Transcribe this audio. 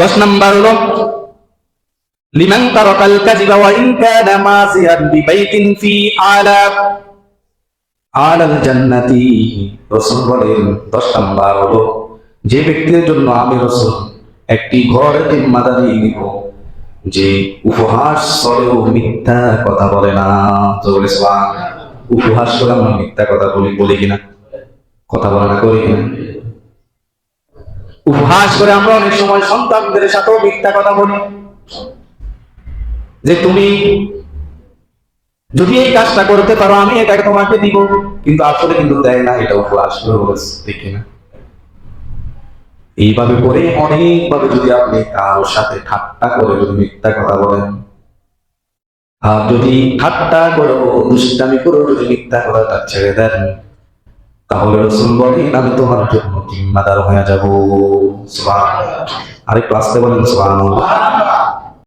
দশ নাম্বার হলো, লিমান তারাকাল কাযিবা ওয়া ইন কানা মাসিয়ান বিবাইতিন ফি আলা, আলাল জান্নাতি। রাসূল বলেন, দশ নাম্বার হলো, যে ব্যক্তির জন্য আমি রাসূল, একটি ঘর জিম্মাদারি নিব, যে উপহাস স্বরেও মিথ্যা কথা বলে না। তো বলে উপহাস করে আমরা মিথ্যা কথা বলি বলি কিনা? কথা বলে না, করি কিনা? উপহাস করে আমরা অনেক সময় সন্তানদের সাথেও মিথ্যা কথা বলি। যে তুমি যদি এই কাজটা করতে পারো, আমি এটাকে তোমাকে দিব। কিন্তু আসলে কিন্তু দেয় না, এটা উপহাস করে বলেছে না এইভাবে করে অনেকভাবে যদি আপনি কারোর সাথে ঠাট্টা করে যদি মিথ্যা কথা বলেন, আর যদি ঠাট্টা করে দুষ্টামি করে যদি মিথ্যা কথাটা ছেড়ে দেন তাহলে রসুল বলেন আমি তোমার জন্য জিম্মাদার হয়ে যাব। আরেকটু আসতে বলেন সুবহানাল্লাহ।